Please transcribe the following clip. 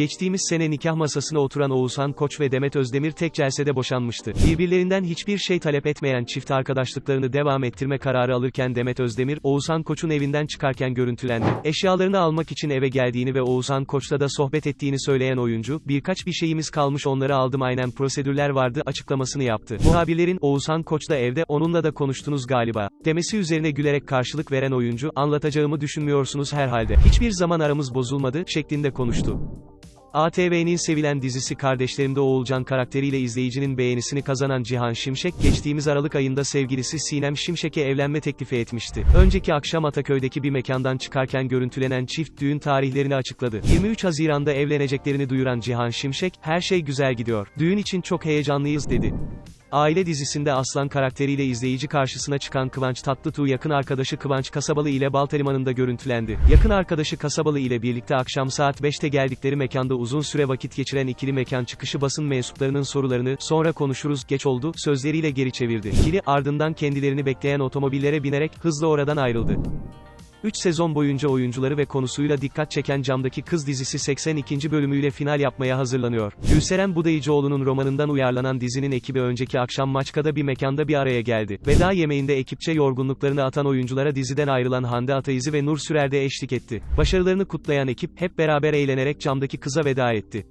Geçtiğimiz sene nikah masasına oturan Oğuzhan Koç ve Demet Özdemir tek celsede boşanmıştı. Birbirlerinden hiçbir şey talep etmeyen çift arkadaşlıklarını devam ettirme kararı alırken Demet Özdemir, Oğuzhan Koç'un evinden çıkarken görüntülendi. Eşyalarını almak için eve geldiğini ve Oğuzhan Koç'la da sohbet ettiğini söyleyen oyuncu, birkaç bir şeyimiz kalmış onları aldım aynen prosedürler vardı açıklamasını yaptı. Muhabirlerin, Oğuzhan Koç'la evde, onunla da konuştunuz galiba, demesi üzerine gülerek karşılık veren oyuncu, anlatacağımı düşünmüyorsunuz herhalde. Hiçbir zaman aramız bozulmadı, şeklinde konuştu. ATV'nin sevilen dizisi Kardeşlerimde Oğulcan karakteriyle izleyicinin beğenisini kazanan Cihan Şimşek, geçtiğimiz Aralık ayında sevgilisi Sinem Şimşek'e evlenme teklifi etmişti. Önceki akşam Ataköy'deki bir mekandan çıkarken görüntülenen çift düğün tarihlerini açıkladı. 23 Haziran'da evleneceklerini duyuran Cihan Şimşek, her şey güzel gidiyor. Düğün için çok heyecanlıyız dedi. Aile dizisinde Aslan karakteriyle izleyici karşısına çıkan Kıvanç Tatlıtuğ yakın arkadaşı Kıvanç Kasabalı ile Baltalimanı'nda görüntülendi. Yakın arkadaşı Kasabalı ile birlikte akşam saat 5'te geldikleri mekanda uzun süre vakit geçiren ikili mekan çıkışı basın mensuplarının sorularını, sonra konuşuruz, geç oldu, sözleriyle geri çevirdi. İkili, ardından kendilerini bekleyen otomobillere binerek, hızla oradan ayrıldı. 3 sezon boyunca oyuncuları ve konusuyla dikkat çeken Camdaki Kız dizisi 82. bölümüyle final yapmaya hazırlanıyor. Gülseren Budayıcıoğlu'nun romanından uyarlanan dizinin ekibi önceki akşam Maçka'da bir mekanda bir araya geldi. Veda yemeğinde ekipçe yorgunluklarını atan oyunculara diziden ayrılan Hande Ataizi ve Nur Sürer de eşlik etti. Başarılarını kutlayan ekip, hep beraber eğlenerek Camdaki Kız'a veda etti.